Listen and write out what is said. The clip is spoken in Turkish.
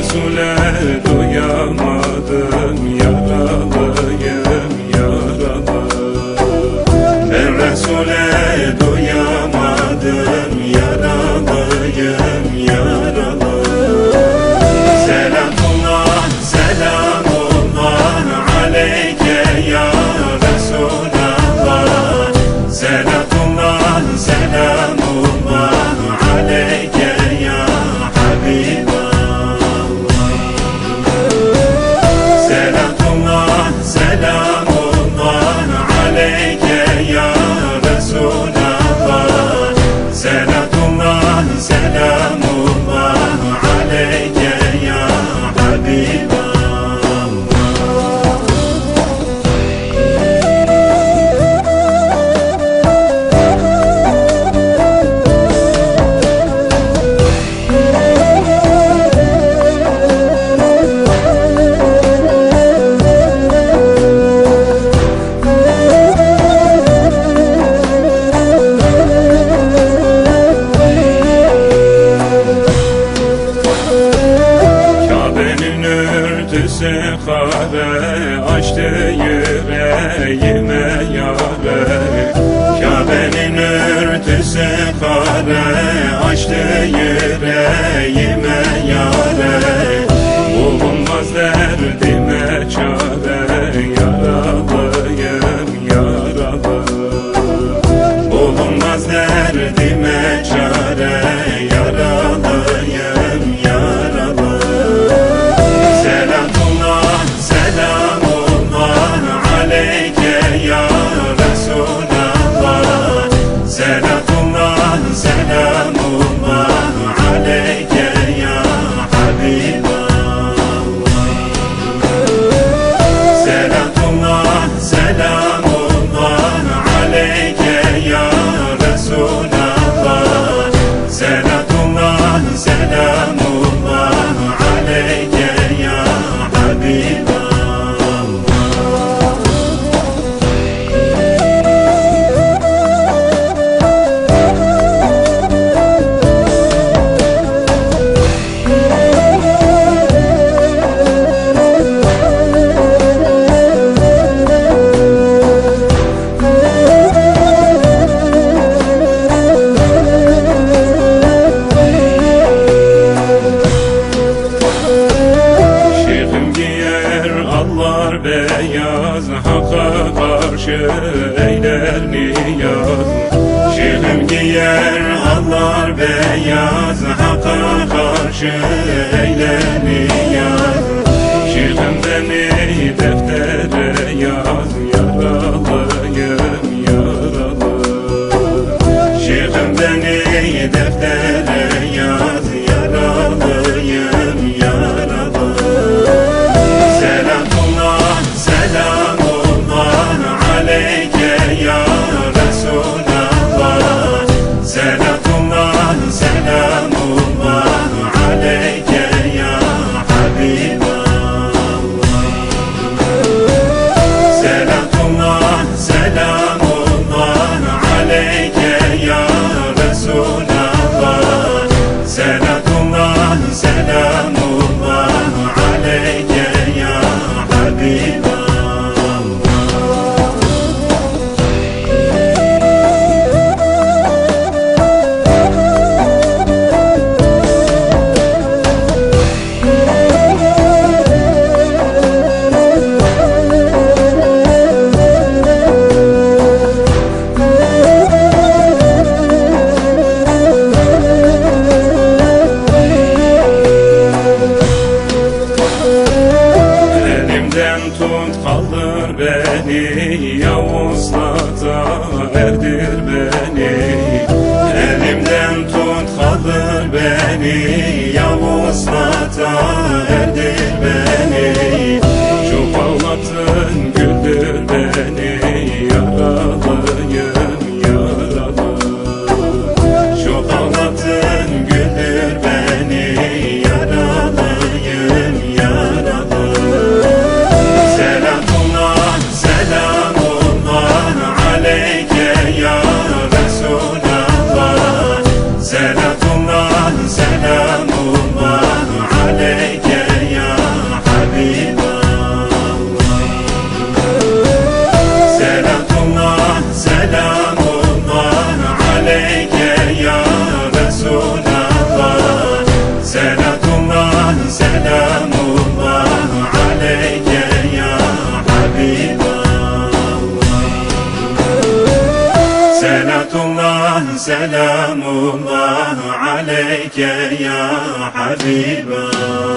Resul'e duyamadım Yaralıyım yaralı Ben Resul'e duyamadım yaralı yüreğime yâre Kabe'nin örtüsü kare Açtı yüreğime yâre. Bulunmaz derdime çare Yaralıyım yaralı Bulunmaz derdime yeah. gör Şilim giyer anlar beyaz Hak'a karşı eğleniyor. Şilim beni deftere yaz Yaralı Yavuzlarda erdir beni. Elimden tut kaldır beni. Yavuzlarda erdir beni. Çok ağlattın güldür beni. enamorado. Senatullah, selamullah aleyke ya Habiballah